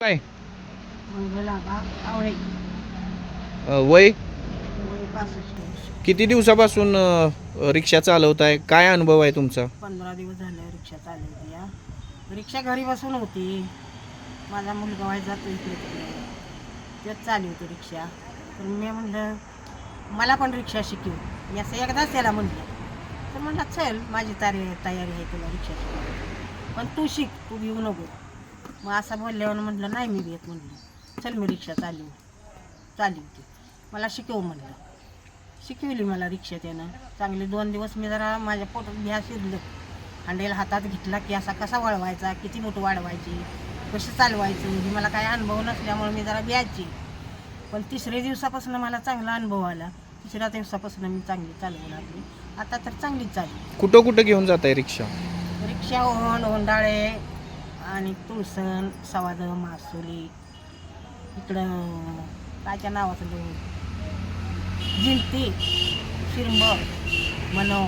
काय? वय? किती दिवसापासून अ, रिक्षा चालवताय? काय अनुभव आहे तुमचा? पंधरा दिवस झाले रिक्षा चालवते या रिक्षा घरी बसून होती. माझा मुलगा व्हायचा तो इकडे तिकडे तेच चालवतो रिक्षा. पण मी म्हणलं मला पण रिक्षा शिकव. मी असं एकदाच त्याला म्हणलं. तर म्हणला चल माझी तारी तयारी आहे तुला रिक्षा शिकवायची. पण तू शिक तू घेऊ नको. मग असं बोलल्यावर म्हटलं नाही मी घेत म्हटलं चल मी रिक्षा चालवू. चालवते मला शिकव म्हणलं. शिकविली मला रिक्षा त्यानं. चांगले दोन दिवस मी जरा माझ्या पोटात भ्या शिरलं. हांडेल हातात घेतला की असा कसा वळवायचा किती मोठं वाढवायची कसं चालवायचं हे मला काही अनुभव नसल्यामुळे मी जरा भ्यायची पण तिसऱ्या दिवसापासून मला चांगला अनुभव आला. तिसऱ्या दिवसापासून मी चांगली चालवू लागली. आता तर चांगलीच चालली. कुठं कुठं घेऊन जात आहे रिक्षा? रिक्षा होंड होंडाळे आणि तुळसण सवाद मासुली इकडं कायच्या नावाचं जिंती शिरंब मनव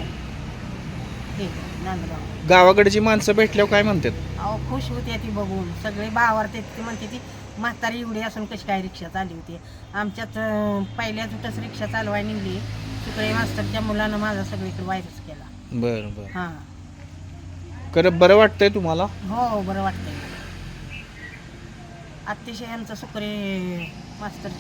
हे नांदगाव. गावाकडची माणसं भेटल्यावर काय म्हणतात? अहो खुश होते ती बघून. सगळे बावारते ती म्हणते ती म्हातारी एवढी असून कशी काय रिक्षा चालली होती? आमच्यात अं, पहिल्या तुटच रिक्षा चालवाय निघली. तिकडे मास्तरच्या मुलानं माझा सगळीकडे व्हायरस केला. बरं बरं. हां. खरं बरं वाटतंय तुम्हाला? हो बरं वाटतंय. अतिशय आमचा सुकरे मास्तर.